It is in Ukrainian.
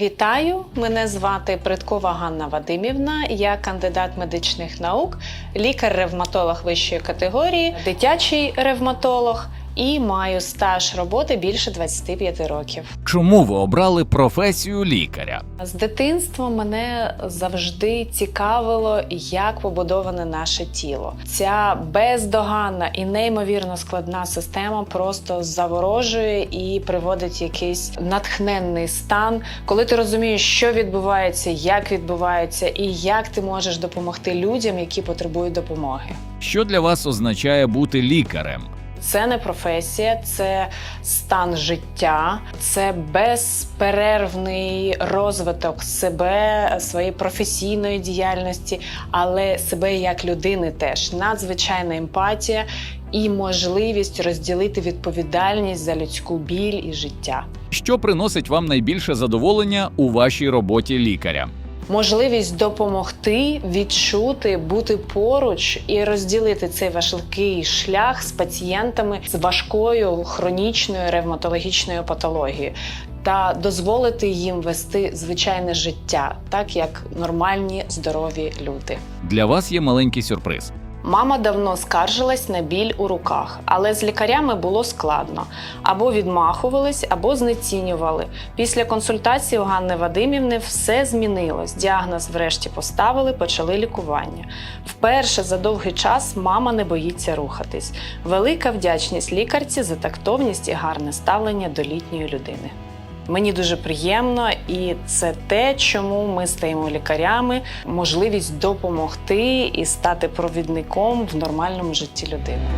Вітаю! Мене звати Приткова Ганна Вадимівна. Я кандидат медичних наук, лікар-ревматолог вищої категорії, дитячий ревматолог і маю стаж роботи більше 25 років. Чому ви обрали професію лікаря? З дитинства мене завжди цікавило, як побудоване наше тіло. Ця бездоганна і неймовірно складна система просто заворожує і приводить якийсь натхненний стан, коли ти розумієш, що відбувається, як відбувається, і як ти можеш допомогти людям, які потребують допомоги. Що для вас означає бути лікарем? Це не професія, це стан життя, це безперервний розвиток себе, своєї професійної діяльності, але себе як людини теж надзвичайна емпатія і можливість розділити відповідальність за людську біль і життя. Що приносить вам найбільше задоволення у вашій роботі лікаря? Можливість допомогти, відчути, бути поруч і розділити цей важкий шлях з пацієнтами з важкою хронічною ревматологічною патологією та дозволити їм вести звичайне життя, так як нормальні здорові люди. Для вас є маленький сюрприз. Мама давно скаржилась на біль у руках, але з лікарями було складно. Або відмахувались, або знецінювали. Після консультації у Ганни Вадимівни все змінилось. Діагноз врешті поставили, почали лікування. Вперше за довгий час мама не боїться рухатись. Велика вдячність лікарці за тактовність і гарне ставлення до літньої людини. Мені дуже приємно, і це те, чому ми стаємо лікарями, можливість допомогти і стати провідником в нормальному житті людини.